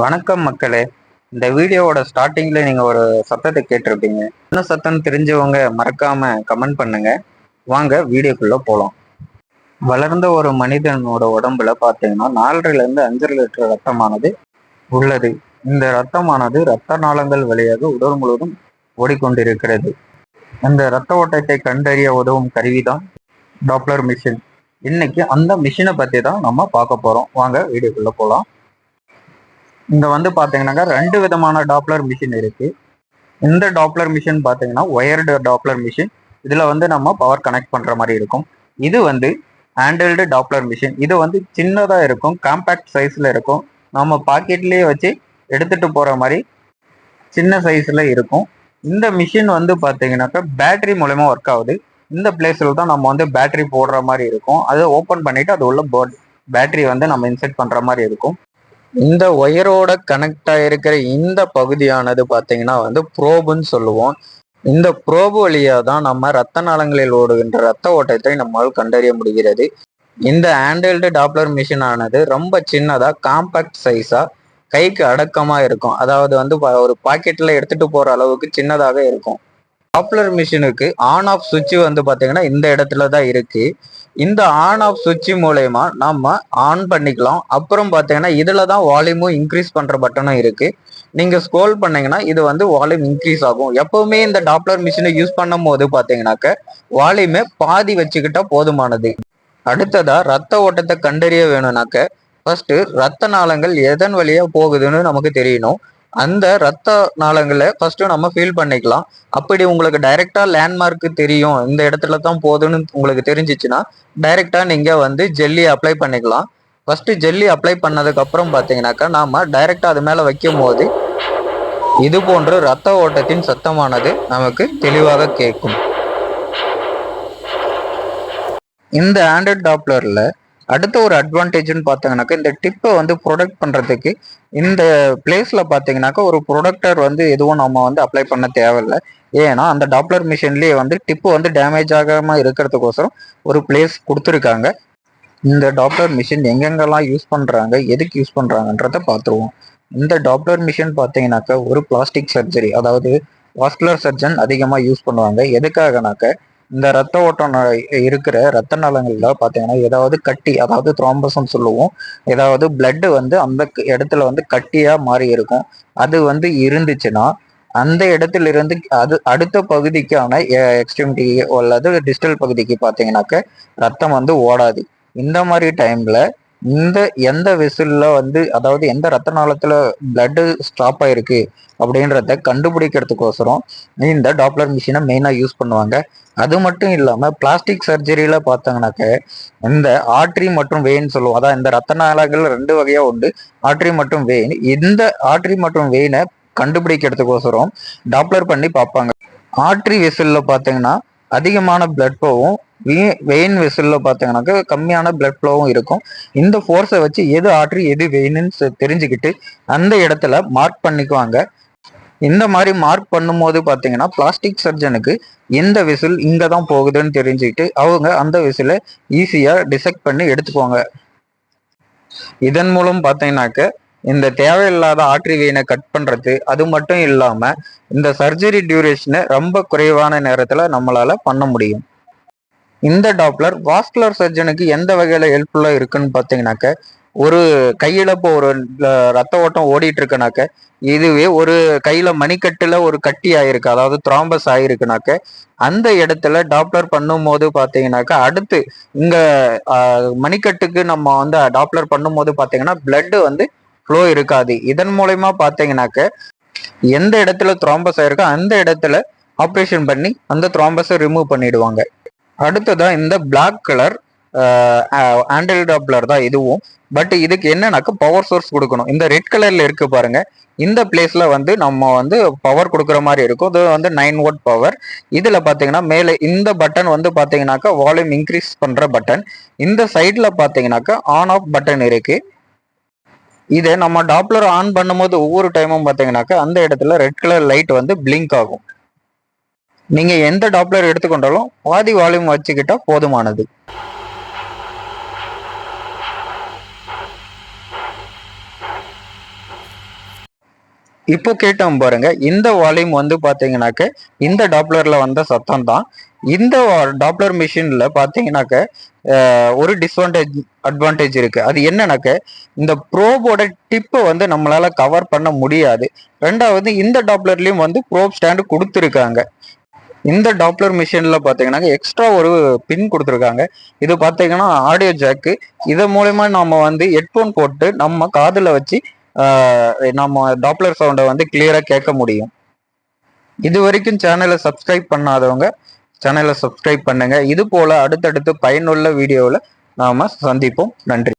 வணக்கம் மக்களே. இந்த வீடியோவோட ஸ்டார்டிங்ல நீங்க ஒரு சத்தத்தை கேட்டிருப்பீங்க. என்ன சத்தம் தெரிஞ்சவங்க மறக்காம கமெண்ட் பண்ணுங்க. வாங்க வீடியோக்குள்ள போகலாம் வளர்ந்த ஒரு மனிதனோட உடம்புல பார்த்தீங்கன்னா நாலரைல இருந்து அஞ்சரை லிட்டர் ரத்தமானது உள்ளது. இந்த ரத்தமானது ரத்த நாளங்கள் வழியாக உடல் முழுவதும் ஓடிக்கொண்டிருக்கிறது. அந்த ரத்த ஓட்டத்தை கண்டறிய உதவும் கருவிதான் டாப்ளர் மிஷின் இன்னைக்கு அந்த மிஷினை பத்தி தான் நம்ம பார்க்க போறோம். வாங்க வீடியோக்குள்ள போகலாம் இங்க வந்து பாத்தீங்கன்னாக்கா ரெண்டு விதமான டாப்ளர் மிஷின் இருக்கு. இந்த டாப்ளர் மிஷின் பாத்தீங்கன்னா ஒயர்டு டாப்ளர் மிஷின் இதுல வந்து நம்ம பவர் கனெக்ட் பண்ற மாதிரி இருக்கும். இது வந்து ஹேண்டில்டு டாப்ளர் மிஷின் இது வந்து சின்னதா இருக்கும் காம்பேக்ட் சைஸ்ல இருக்கும். நம்ம பாக்கெட்லயே வச்சு எடுத்துட்டு போற மாதிரி சின்ன சைஸ்ல இருக்கும். இந்த மிஷின் வந்து பாத்தீங்கன்னாக்கா பேட்டரி மூலயமா ஒர்க் ஆகுது. இந்த பிளேஸ்ல தான் நம்ம வந்து பேட்டரி போடுற மாதிரி இருக்கும். அதை ஓப்பன் பண்ணிட்டு அது உள்ள பேட்டரி வந்து நம்ம இன்செர்ட் பண்ற மாதிரி இருக்கும். இந்த ஒயரோட கனெக்ட் ஆயிருக்கிற இந்த பகுதியானது பார்த்தீங்கன்னா வந்து ப்ரோபுன்னு சொல்லுவோம். இந்த ப்ரோபு வழியா தான் நம்ம ரத்த நாளங்களில் ஓடுகின்ற ரத்த ஓட்டத்தை நம்மால் கண்டறிய முடிகிறது. இந்த ஹேண்டில்டு டாப்ளர் மிஷின் ஆனது ரொம்ப சின்னதா காம்பாக்ட் சைஸா கைக்கு அடக்கமா இருக்கும். அதாவது வந்து ஒரு பாக்கெட்ல எடுத்துட்டு போற அளவுக்கு சின்னதாக இருக்கும். டாப்ளர் மிஷினுக்கு ஆன் ஆஃப் சுவிட்ச் வந்து பார்த்தீங்கன்னா இந்த இடத்துல தான் இருக்கு. இந்த ஆன் ஆஃப் சுவிட்ச் மூலயமா நம்ம ஆன் பண்ணிக்கலாம். அப்புறம் பார்த்தீங்கன்னா இதில் தான் வால்யூமும் இன்க்ரீஸ் பண்ணுற பட்டனும் இருக்கு. நீங்கள் ஸ்க்ரோல் பண்ணீங்கன்னா இது வந்து வால்யூம் இன்க்ரீஸ் ஆகும். எப்பவுமே இந்த டாப்ளர் மிஷினை யூஸ் பண்ணும் போது பார்த்தீங்கன்னாக்க வால்யூமை பாதி வச்சுக்கிட்டா போதுமானது. அடுத்ததா ரத்த ஓட்டத்தை கண்டறிய வேணும்னாக்க ஃபர்ஸ்ட் ரத்த நாளங்கள் எதன் வழியா போகுதுன்னு நமக்கு தெரியணும். அந்த ரத்த நாளங்களை ஃபர்ஸ்ட் நம்ம ஃபீல் பண்ணிக்கலாம். அப்படி உங்களுக்கு டைரக்டா லேண்ட்மார்க் தெரியும். இந்த இடத்துல தான் போகுதுன்னு உங்களுக்கு தெரிஞ்சிச்சுன்னா டைரக்டா நீங்க வந்து ஜெல்லி அப்ளை பண்ணிக்கலாம். ஃபர்ஸ்ட் ஜெல்லி அப்ளை பண்ணதுக்கு அப்புறம் நாம் நாம டைரக்டா அது மேல வைக்கும் போது இது போன்ற ரத்த ஓட்டத்தின் சத்தமானது நமக்கு தெளிவாக கேட்கும். இந்த ஆண்ட்ராய்ட் டாப்லரில் அடுத்த ஒரு அட்வான்டேஜ்னு பார்த்தீங்கன்னாக்கா இந்த டிப்பை வந்து ப்ரொடக்ட் பண்ணுறதுக்கு இந்த பிளேஸில் பார்த்தீங்கன்னாக்கா ஒரு ப்ரொடக்டர் வந்து எதுவும் நம்ம வந்து அப்ளை பண்ண தேவையில்லை. ஏன்னா அந்த டாப்லர் மிஷின்லேயே வந்து டிப்பு வந்து டேமேஜ் ஆகாமல் இருக்கிறதுக்கோசரம் ஒரு பிளேஸ் கொடுத்துருக்காங்க. இந்த டாப்லர் மிஷின் எங்கெங்கெல்லாம் யூஸ் பண்ணுறாங்க எதுக்கு யூஸ் பண்ணுறாங்கன்றத பார்த்துருவோம் இந்த டாப்லர் மிஷின் பார்த்தீங்கன்னாக்கா ஒரு பிளாஸ்டிக் சர்ஜரி அதாவது வாஸ்குலர் சர்ஜன் அதிகமாக யூஸ் பண்ணுவாங்க. எதுக்காகனாக்க இந்த ரத்த ஓட்டம் ந- இருக்கிற ரத்த நலங்கள்ல பார்த்தீங்கன்னா ஏதாவது கட்டி அதாவது த்ரோம்பஸ்ன்னு சொல்லுவோம் ஏதாவது பிளட்டு வந்து அந்த இடத்துல வந்து கட்டியாக மாறி இருக்கும். அது வந்து இருந்துச்சுன்னா அந்த இடத்துல இருந்து அது அடுத்த பகுதிக்கான எக்ஸ்ட்ரிமிட்டி அல்லது டிஸ்டல் பகுதிக்கு பார்த்தீங்கன்னாக்க ரத்தம் வந்து ஓடாது. இந்த மாதிரி டைம்ல இந்த எந்த வெசில்ல வந்து அதாவது எந்த ரத்த நாளத்துல பிளட் ஸ்டாப் ஆயிருக்கு அப்படின்றத கண்டுபிடிக்கிறதுக்கோசரம் இந்த டாப்லர் மிஷினை மெயினா யூஸ் பண்ணுவாங்க. அது மட்டும் இல்லாம பிளாஸ்டிக் சர்ஜரியில பார்த்தாங்கனாக்க இந்த ஆட்ரி மற்றும் வெயின் சொல்லுவோம். அதான் இந்த ரத்த நாளங்கள் ரெண்டு வகையா உண்டு. ஆட்ரி மற்றும் வெயின் இந்த ஆட்ரி மற்றும் வெயினை கண்டுபிடிக்கிறதுக்கோசரம் டாப்லர் பண்ணி பார்ப்பாங்க. ஆட்ரி வெசில்ல பார்த்தீங்கன்னா அதிகமான பிளட் ஃப்ளோவும் வெயின் வெசில்ல பார்த்தீங்கன்னாக்க கம்மியான பிளட் ஃப்ளோவும் இருக்கும். இந்த ஃபோர்ஸை வச்சு எது ஆட்ரி எது வெயின்னு தெரிஞ்சுக்கிட்டு அந்த இடத்துல மார்க் பண்ணிக்குவாங்க. இந்த மாதிரி மார்க் பண்ணும்போது பார்த்தீங்கன்னா பிளாஸ்டிக் சர்ஜனுக்கு எந்த விசில் இங்கே தான் போகுதுன்னு தெரிஞ்சுக்கிட்டு அவங்க அந்த விசிலை ஈஸியாக டிசெக்ட் பண்ணி எடுத்துக்குவாங்க. இதன் மூலம் பார்த்தீங்கன்னாக்க இந்த தேவையில்லாத ஆட்ரி வெயினை கட் பண்ணுறது அது மட்டும் இல்லாமல் இந்த சர்ஜரி டியூரேஷனை ரொம்ப குறைவான நேரத்தில் நம்மளால் பண்ண முடியும். இந்த டாப்லர் வாஸ்குலர் சர்ஜனுக்கு எந்த வகையில் ஹெல்ப்ஃபுல்லாக இருக்குன்னு பார்த்தீங்கன்னாக்க ஒரு கையில இப்போ ஒரு ரத்த ஓட்டம் ஓடிட்டு இருக்குனாக்க இதுவே ஒரு கையில மணிக்கட்டுல ஒரு கட்டி ஆயிருக்கு அதாவது த்ராம்பஸ் ஆயிருக்குனாக்க அந்த இடத்துல டாப்லர் பண்ணும்போது பார்த்தீங்கன்னாக்கா அடுத்து இங்க மணிக்கட்டுக்கு நம்ம வந்து டாப்லர் பண்ணும்போது பார்த்தீங்கன்னா பிளட் வந்து ஃப்ளோ இருக்காது. இதன் மூலயமா பார்த்தீங்கன்னாக்க எந்த இடத்துல த்ராம்பஸ் ஆயிருக்கோ அந்த இடத்துல ஆப்ரேஷன் பண்ணி அந்த த்ராம்பஸை ரிமூவ் பண்ணிடுவாங்க. அடுத்ததான் இந்த பிளாக் கலர் ஆண்டில் டாப்லர் தான் இதுவும். பட் இதுக்கு என்னன்னாக்க பவர் சோர்ஸ் கொடுக்கணும். இந்த ரெட் கலர்ல இருக்கு பாருங்க. இந்த பிளேஸ்ல வந்து நம்ம வந்து பவர் கொடுக்குற மாதிரி இருக்கும். இது வந்து நைன் வோட் பவர் இதுல பாத்தீங்கன்னா மேலே இந்த பட்டன் வந்து பாத்தீங்கன்னாக்கா வால்யூம் இன்க்ரீஸ் பண்ற பட்டன் இந்த சைட்ல பாத்தீங்கன்னாக்கா ஆன் ஆஃப் பட்டன் இருக்கு. இதை நம்ம டாப்லர் ஆன் பண்ணும்போது ஒவ்வொரு டைமும் பார்த்தீங்கன்னாக்கா அந்த இடத்துல ரெட் கலர் லைட் வந்து பிளிங்க் ஆகும். நீங்கள் எந்த டாப்லர் எடுத்துக்கொண்டாலும் பாதி வால்யூம் வச்சுக்கிட்டா போதுமானது. இப்போ கேட்டோம் பாருங்க. இந்த வால்யூம் வந்து பார்த்தீங்கன்னாக்க இந்த டாப்லரில் வந்த சத்தம் தான். இந்த டாப்லர் மிஷினில் பார்த்தீங்கன்னாக்க ஒரு டிஸ்அட்வான்டேஜ் அட்வான்டேஜ் இருக்கு. அது என்னன்னாக்க இந்த ப்ரோபோட டிப்பை வந்து நம்மளால கவர் பண்ண முடியாது. ரெண்டாவது இந்த டாப்லர்லயும் வந்து ப்ரோப் ஸ்டாண்டு கொடுத்துருக்காங்க. இந்த டாப்லர் மிஷினில் பாத்தீங்கன்னா எக்ஸ்ட்ரா ஒரு பின் கொடுத்துருக்காங்க. இது பார்த்தீங்கன்னா ஆடியோ ஜாக்கு இதன் மூலயமா நம்ம வந்து ஹெட்ஃபோன் போட்டு நம்ம காதில் வச்சு நம்ம டாப்லர் சவுண்டை வந்து கிளியராக கேட்க முடியும். இது வரைக்கும் சேனலை சப்ஸ்கிரைப் பண்ணாதவங்க சேனலை சப்ஸ்கிரைப் பண்ணுங்கள் இது போல் அடுத்தடுத்து பயனுள்ள வீடியோவில் நாம் சந்திப்போம். நன்றி.